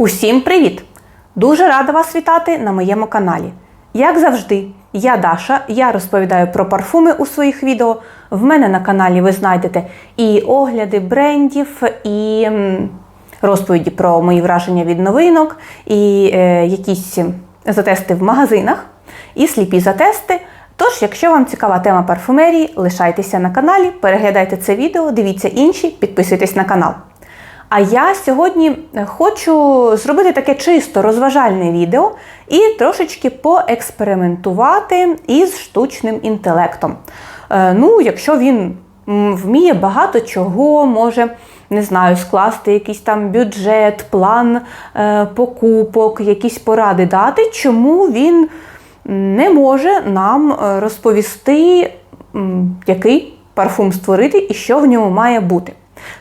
Усім привіт! Дуже рада вас вітати на моєму каналі. Як завжди, я Даша, я розповідаю про парфуми у своїх відео. В мене на каналі ви знайдете і огляди брендів, і розповіді про мої враження від новинок, і е, якісь затести в магазинах, і сліпі затести. Тож, якщо вам цікава тема парфумерії, лишайтеся на каналі, переглядайте це відео, дивіться інші, підписуйтесь на канал. А я сьогодні хочу зробити таке чисто розважальне відео і трошечки поекспериментувати із штучним інтелектом. Е, Ну, якщо він вміє багато чого, може, не знаю, скласти якийсь там бюджет, план е, покупок, якісь поради дати, чому він не може нам е, розповісти, який парфум створити і що в ньому має бути.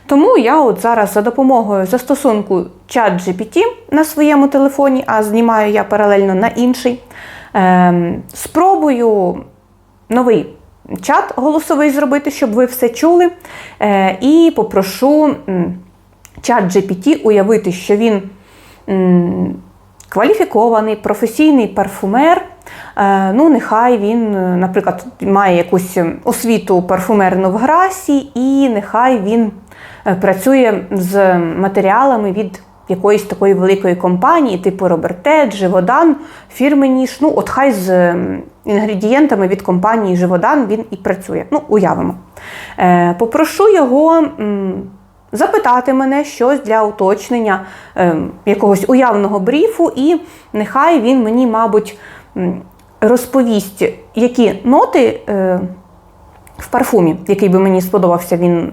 Тому я от зараз за допомогою застосунку ChatGPT на своєму телефоні, а знімаю я паралельно на інший, ем, спробую новий чат голосовий зробити, щоб ви все чули. Е, і попрошу ChatGPT уявити, що він кваліфікований, професійний парфумер. Е, Ну, нехай він, е, наприклад, має якусь освіту парфумерну в грасі, і нехай він е, працює з матеріалами від якоїсь такої великої компанії, типу Роберте, Живодан, фірмені ж. Ну, от хай з ем, інгредієнтами від компанії Живодан він і працює. Ну, уявимо. Попрошу його. запитати мене щось для уточнення е, якогось уявного бріфу, і нехай він мені, мабуть, розповість, які ноти е, в парфумі, який би мені сподобався, він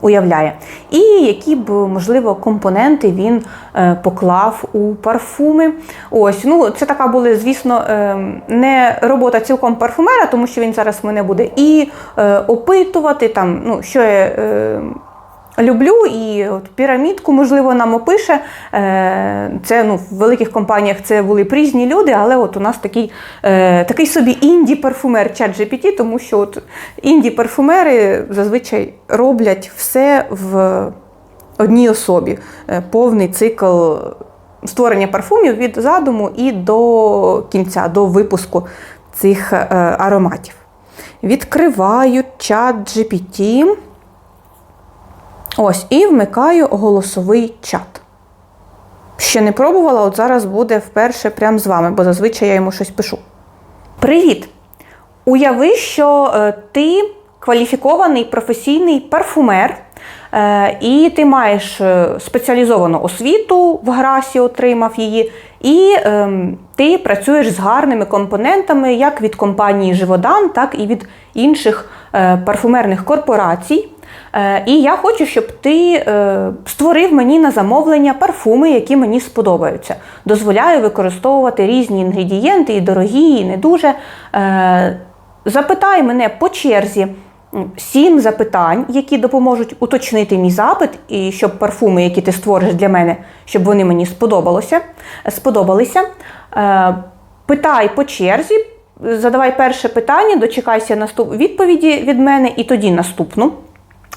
уявляє, і які б, можливо, компоненти він е, поклав у парфуми. Ось, ну, це така була, звісно, е, не робота цілком парфумера, тому що він зараз мене буде і опитувати, там, ну, що я. Люблю і от пірамідку, можливо, нам опише. Е, Це ну, в великих компаніях це були б різні люди, але от у нас такий е, такий собі інді-парфумер ChatGPT, тому що от інді-парфумери зазвичай роблять все в одній особі. Е, Повний цикл створення парфумів від задуму і до кінця, до випуску цих ароматів. Відкриваю ChatGPT. Ось, і вмикаю голосовий чат. Ще не пробувала, от зараз буде вперше прямо з вами, бо зазвичай я йому щось пишу. Привіт! Уяви, що е, ти кваліфікований професійний парфумер, е, і ти маєш е, спеціалізовану освіту в грасі, отримав її, і е, ти працюєш з гарними компонентами як від компанії Живодан, так і від інших е, парфумерних корпорацій. І я хочу, щоб ти створив мені на замовлення парфуми, які мені сподобаються. Дозволяю використовувати різні інгредієнти, і дорогі, і не дуже. Запитай мене по черзі сім запитань, які допоможуть уточнити мій запит, і щоб парфуми, які ти створиш для мене, щоб вони мені сподобалося, сподобалися. Е, Питай по черзі, задавай перше питання, дочекайся наступ... відповіді від мене, і тоді наступну.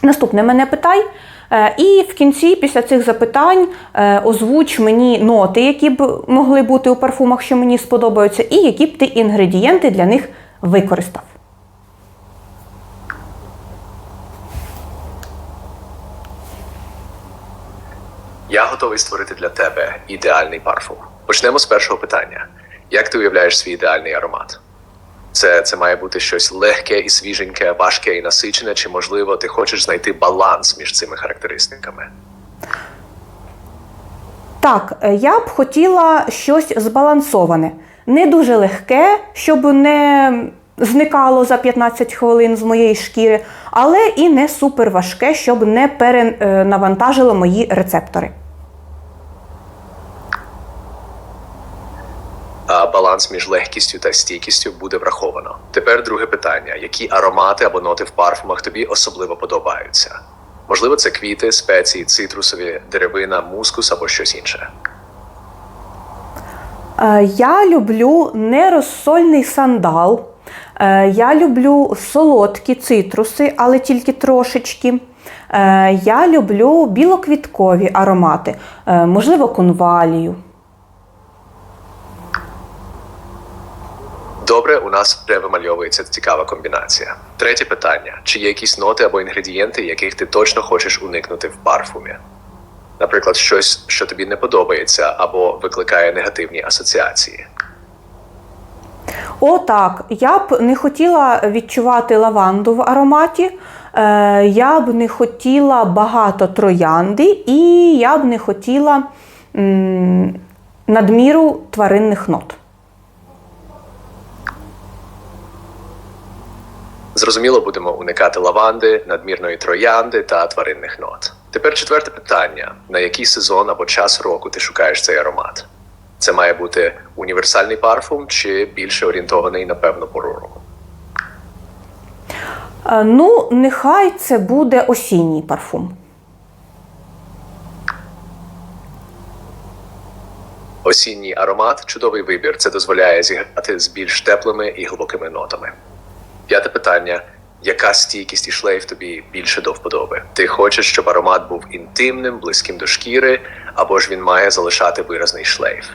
Наступне мене питай. Е, І в кінці, після цих запитань, е, озвуч мені ноти, які б могли бути у парфумах, що мені сподобаються, і які б ти інгредієнти для них використав. Я готовий створити для тебе ідеальний парфум. Почнемо з першого питання: як ти уявляєш свій ідеальний аромат? Це, це має бути щось легке і свіженьке, важке і насичене, чи можливо ти хочеш знайти баланс між цими характеристиками? Так, е, я б хотіла щось збалансоване, не дуже легке, щоб не зникало за 15 хвилин з моєї шкіри, але і не супер важке, щоб не перенавантажило мої рецептори. Баланс між легкістю та стійкістю буде враховано. Тепер друге питання: які аромати або ноти в парфумах тобі особливо подобаються? Можливо, це квіти, спеції, цитрусові, деревина, мускус або щось інше. Е, Я люблю нерозсольний сандал. Е, Я люблю солодкі цитруси, але тільки трошечки. Е, я люблю білоквіткові аромати, е, можливо, конвалію. Добре, у нас вже вимальовується цікава комбінація. Третє питання: чи є якісь ноти або інгредієнти, яких ти точно хочеш уникнути в парфумі? Наприклад, щось, що тобі не подобається або викликає негативні асоціації. О, так, я б не хотіла відчувати лаванду в ароматі. Е, я б не хотіла багато троянди, і я б не хотіла надміру тваринних нот. Зрозуміло, будемо уникати лаванди, надмірної троянди та тваринних нот. Тепер четверте питання: на який сезон або час року ти шукаєш цей аромат? Це має бути універсальний парфум чи більше орієнтований на певну пору року? Е, ну, нехай це буде осінній парфум. Осінній аромат чудовий вибір. Це дозволяє зіграти з більш теплими і глибокими нотами. П'яте питання: яка стійкість і шлейф тобі більше до вподоби? Ти хочеш, щоб аромат був інтимним, близьким до шкіри, або ж він має залишати виразний шлейф?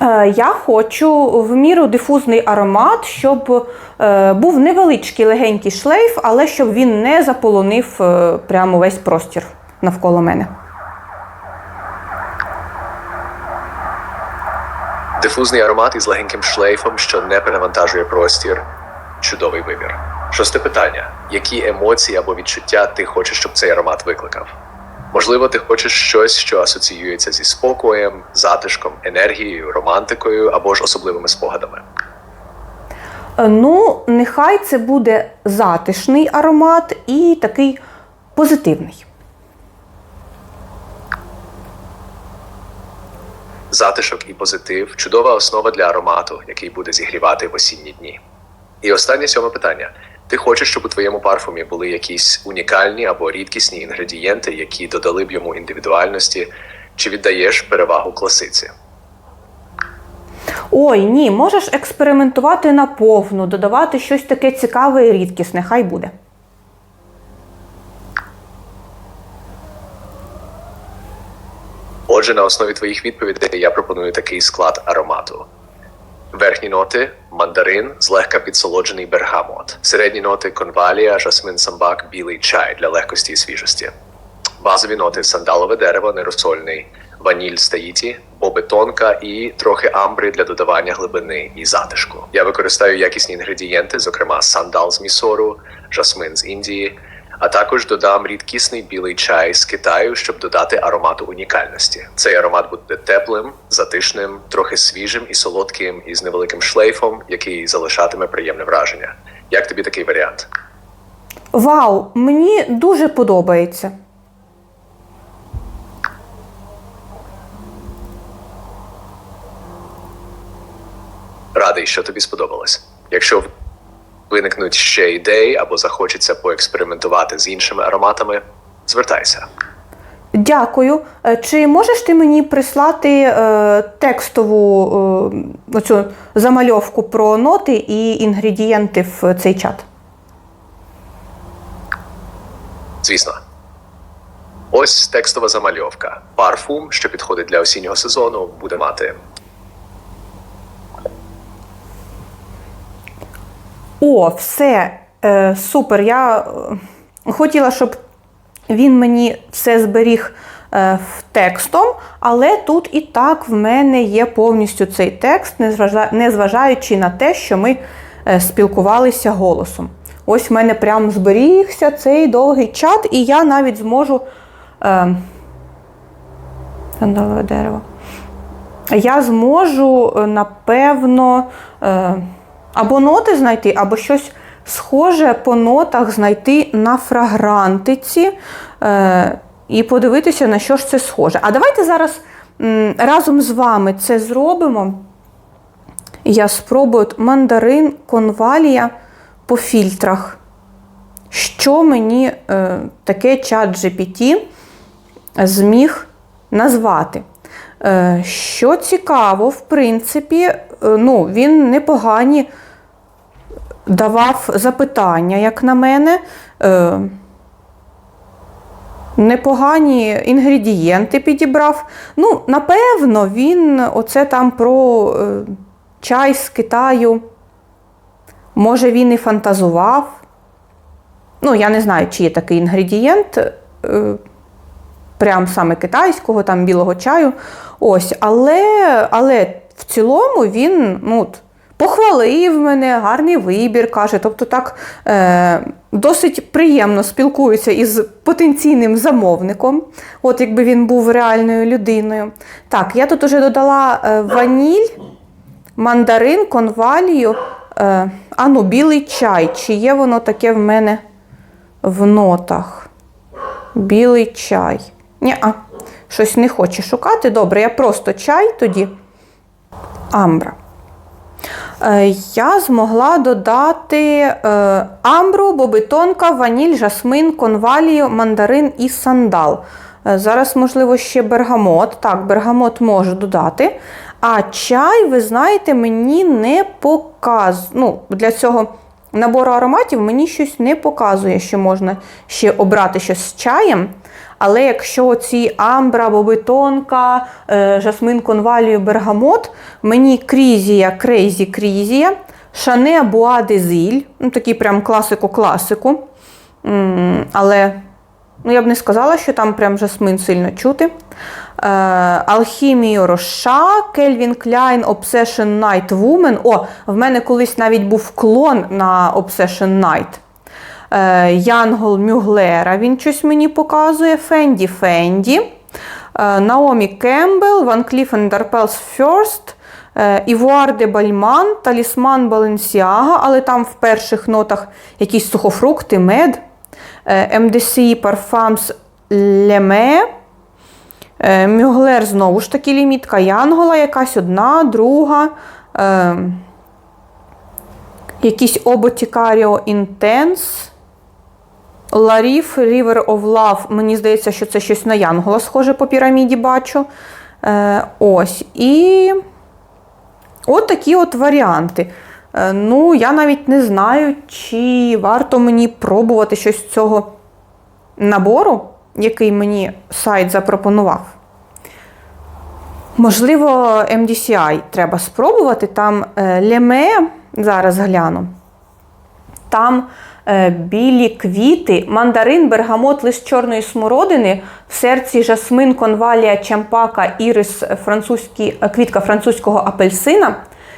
Е, Я хочу в міру дифузний аромат, щоб е, був невеличкий легенький шлейф, але щоб він не заполонив е, прямо весь простір навколо мене. Дифузний аромат із легеньким шлейфом, що не перевантажує простір. Чудовий вибір. Шосте питання: які емоції або відчуття ти хочеш, щоб цей аромат викликав? Можливо, ти хочеш щось, що асоціюється зі спокоєм, затишком, енергією, романтикою або ж особливими спогадами. Е, Ну, нехай це буде затишний аромат і такий позитивний. Затишок і позитив чудова основа для аромату, який буде зігрівати в осінні дні. І останнє сьоме питання: ти хочеш, щоб у твоєму парфумі були якісь унікальні або рідкісні інгредієнти, які додали б йому індивідуальності, чи віддаєш перевагу класиці? Ой, ні, можеш експериментувати наповну, додавати щось таке цікаве і рідкісне, хай буде. Отже, на основі твоїх відповідей я пропоную такий склад аромату. Верхні ноти мандарин, злегка підсолоджений бергамот. Середні ноти конвалія, жасмин самбак, білий чай для легкості і свіжості. Базові ноти сандалове дерево, нерозсольний, ваніль з таїті, боби тонка і трохи амбри для додавання глибини і затишку. Я використаю якісні інгредієнти, зокрема сандал з місору, жасмин з Індії, а також додам рідкісний білий чай з Китаю, щоб додати аромату унікальності. Цей аромат буде теплим, затишним, трохи свіжим і солодким, із невеликим шлейфом, який залишатиме приємне враження. Як тобі такий варіант? Вау, мені дуже подобається. Радий, що тобі сподобалось. Якщо виникнуть ще ідеї або захочеться поекспериментувати з іншими ароматами, звертайся. Дякую. Е, Чи можеш ти мені прислати е, текстову е, оцю замальовку про ноти і інгредієнти в цей чат? Звісно. Ось текстова замальовка. Парфум, що підходить для осіннього сезону, буде мати О, все, е, супер. Я е, хотіла, щоб він мені все зберіг е, текстом, але тут і так в мене є повністю цей текст, незважаючи на те, що ми е, спілкувалися голосом. Ось в мене прям зберігся цей довгий чат, і я навіть зможу. Е, сандалове дерево. Я зможу, е, напевно, е, або ноти знайти, або щось схоже по нотах знайти на фрагрантиці е, і подивитися, на що ж це схоже. А давайте зараз м, разом з вами це зробимо. Я спробую мандарин, конвалія по фільтрах. Що мені е, таке чат GPT зміг назвати? Е, що цікаво, в принципі, е, ну, він непогані давав запитання, як на мене. Е, непогані інгредієнти підібрав. Ну, напевно, він оце там про е, чай з Китаю. Може, він і фантазував. Ну, я не знаю, чи є такий інгредієнт. Е, прям саме китайського, там білого чаю. Ось, але, але в цілому він ну, похвалив мене, гарний вибір каже. Тобто так е, досить приємно спілкується із потенційним замовником, от якби він був реальною людиною. Так, я тут уже додала е, ваніль, мандарин, конвалію, е, а ну, білий чай. Чи є воно таке в мене в нотах? Білий чай. Ні-а, щось не хоче шукати. Добре, я просто чай тоді. Амбра. Е, я змогла додати е, амбру, бобитонка, ваніль, жасмин, конвалію, мандарин і сандал. Е, зараз, можливо, ще бергамот. Так, бергамот можу додати. А чай, ви знаєте, мені не показує. Ну, для цього набору ароматів мені щось не показує, що можна ще обрати щось з чаєм. Але якщо ці амбра, бобитонка, е, жасмин конвалію, бергамот, мені крізія, крейзі крізія, шане буа дезіль, ну такий прям класику-класику. Але ну, я б не сказала, що там прям жасмин сильно чути. Е, Алхімію Роша, Кельвін Кляйн, Obsession Night Woman. О, в мене колись навіть був клон на Obsession Night. Е, Янгол Мюглера, він щось мені показує. Фенді Фенді. Е, Наомі Кембл, Ван Кліф Дарпелс е, Івуар де Бальман, Талісман Баленсіага, але там в перших нотах якісь сухофрукти, мед. Е, MDC Parfums Леме. Е, Мюглер знову ж таки лімітка Янгола, якась одна, друга. Е, якийсь Оботікаріо Інтенс. Ларіф River of Love. Мені здається, що це щось на Янгола схоже по піраміді бачу. Е, ось. І от такі от варіанти. Е, ну, я навіть не знаю, чи варто мені пробувати щось з цього набору, який мені сайт запропонував. Можливо, MDCI треба спробувати. Там е, леме, зараз гляну. Там білі квіти, мандарин, бергамот, лист чорної смородини, в серці жасмин, конвалія, чампака, ірис, е, квітка французького апельсина,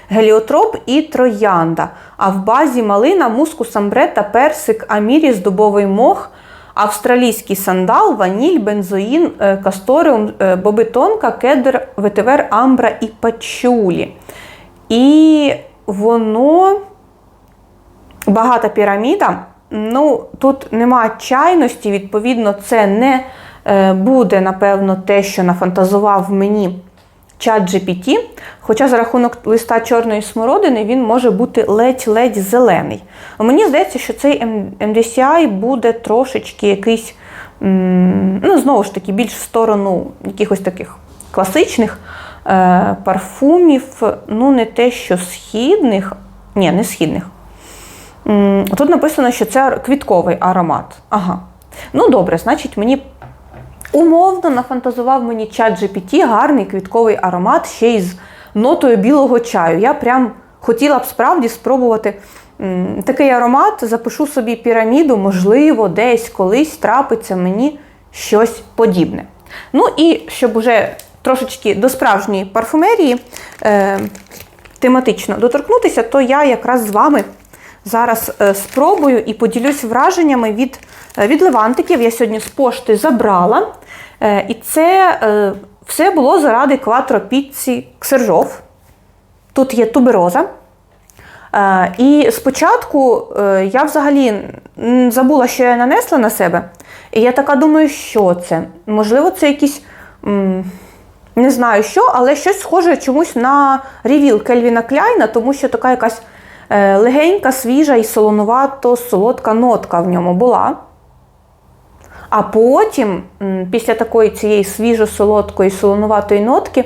геліотроп і троянда. А в базі малина, мускус, амбрета, персик, аміріс, дубовий мох, австралійський сандал, ваніль, бензоїн, е, касториум, е, бобитонка, кедр, ветивер, амбра і пачулі. І воно багата піраміда. Ну, тут нема чайності, відповідно, це не е, буде, напевно, те, що нафантазував мені чат GPT. Хоча за рахунок листа чорної смородини він може бути ледь-ледь зелений. Мені здається, що цей MDCI буде трошечки якийсь, ну, знову ж таки, більш в сторону якихось таких класичних е, парфумів, ну, не те, що східних, ні, не східних. Тут написано, що це квітковий аромат. Ага. Ну, добре, значить, мені умовно нафантазував мені чат GPT гарний квітковий аромат ще й з нотою білого чаю. Я прям хотіла б справді спробувати такий аромат, запишу собі піраміду, можливо, десь колись трапиться мені щось подібне. Ну і щоб уже трошечки до справжньої парфумерії е, тематично доторкнутися, то я якраз з вами зараз е, спробую і поділюсь враженнями від, е, від левантиків. Я сьогодні з пошти забрала. Е, І це все було заради кватропіці Ксержов. Тут є тубероза. І спочатку я взагалі забула, що я нанесла на себе. І я така думаю, що це? Можливо, це якісь. Не знаю що, але щось схоже чомусь на ревіл Кельвіна Кляйна, тому що така якась легенька, свіжа і солонувато солодка нотка в ньому була. А потім, після такої цієї свіжо-солодкої солонуватої нотки,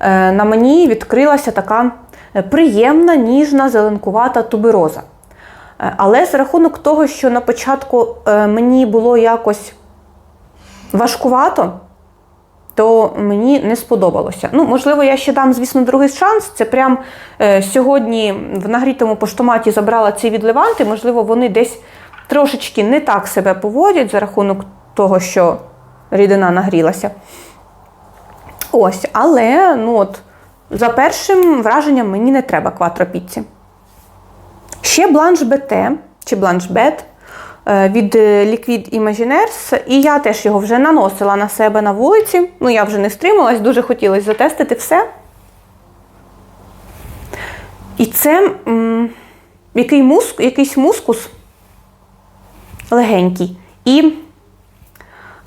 е, на мені відкрилася така е, приємна, ніжна, зеленкувата тубероза. Е, Але за рахунок того, що на початку е, мені було якось важкувато, то мені не сподобалося. Ну, можливо, я ще дам, звісно, другий шанс. Це прям е, сьогодні в нагрітому поштоматі забрала ці відливанти. Можливо, вони десь трошечки не так себе поводять за рахунок того, що рідина нагрілася. Ось, але ну от, за першим враженням мені не треба кватропіці. Ще бланш БТ чи бланш Бет від е, Liquid Imaginaires, і я теж його вже наносила на себе на вулиці. Ну, я вже не стрималась, дуже хотілося затестити все. І це м, який муск, якийсь мускус легенький. І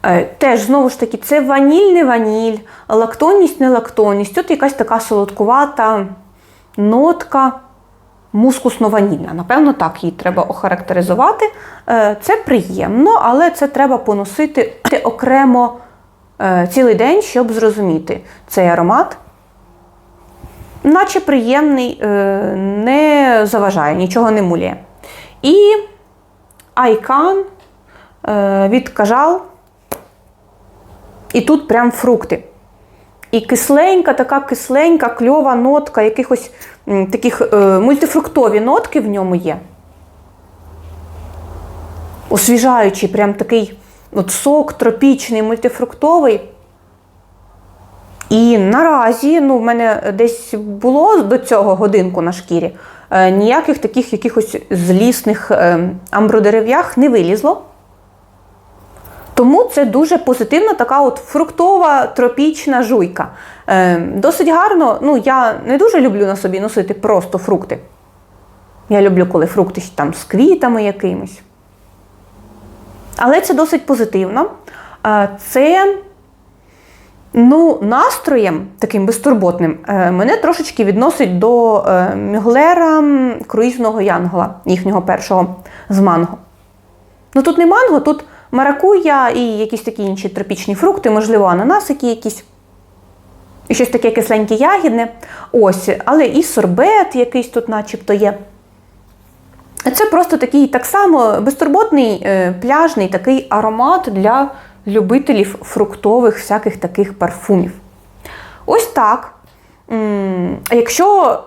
Е, Теж, знову ж таки, це ваніль, не ваніль, лактонність, не лактонність. Тут якась така солодкувата нотка мускусно-ванільна. Напевно, так її треба охарактеризувати. Е, Це приємно, але це треба поносити окремо е, цілий день, щоб зрозуміти цей аромат. Наче приємний, е, не заважає, нічого не муляє. І Айкан від Кажал. І тут прям фрукти. І кисленька, така кисленька, кльова нотка, якихось таких е, мультифруктові нотки в ньому є. Освіжаючий, прям такий от сок тропічний, мультифруктовий. І наразі, ну, в мене десь було до цього годинку на шкірі, е, ніяких таких якихось злісних е, амбродерев'ях не вилізло. Тому це дуже позитивна така от фруктова тропічна жуйка. Е, досить гарно, ну я не дуже люблю на собі носити просто фрукти. Я люблю, коли фрукти там з квітами якимось. Але це досить позитивно. Е, це ну, настроєм таким безтурботним е, мене трошечки відносить до е, Мюглера круїзного янгола, їхнього першого з манго. Ну тут не манго, тут маракуя і якісь такі інші тропічні фрукти, можливо, ананасики якісь. І щось таке кисленьке ягідне. Ось, але і сорбет якийсь тут начебто є. Це просто такий так само безтурботний е, пляжний такий аромат для любителів фруктових всяких таких парфумів. Ось так. Якщо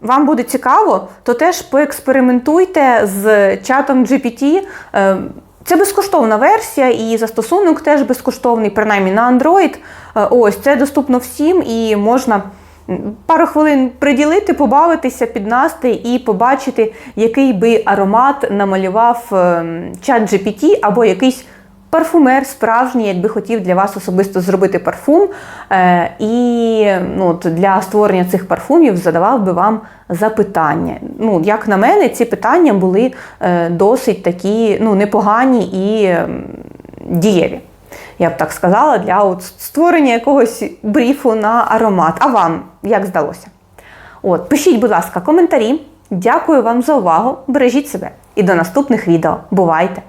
вам буде цікаво, то теж поекспериментуйте з чатом GPT. Це безкоштовна версія, і застосунок теж безкоштовний, принаймні на Android. Е, Ось це доступно всім і можна пару хвилин приділити, побавитися піднасти і побачити, який би аромат намалював ем, чат GPT або якийсь парфумер справжній, якби хотів для вас особисто зробити парфум. Е, і ну, для створення цих парфумів задавав би вам запитання. Ну, як на мене, ці питання були е, досить такі ну, непогані і дієві. Я б так сказала, для от створення якогось бріфу на аромат. А вам як здалося? От, пишіть, будь ласка, коментарі. Дякую вам за увагу. Бережіть себе і до наступних відео. Бувайте!